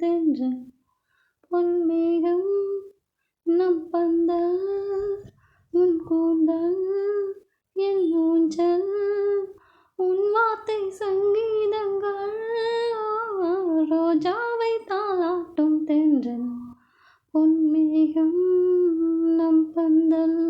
தென்ற பொன்மேகம் நம் பந்தால் உன் கூந்தல் என் ஊஞ்சல் உன் வார்த்தை சங்கீதங்கள் ரோஜாவை தாளாட்டும் தென்றல் பொன்மேகம் நம் பந்தல்.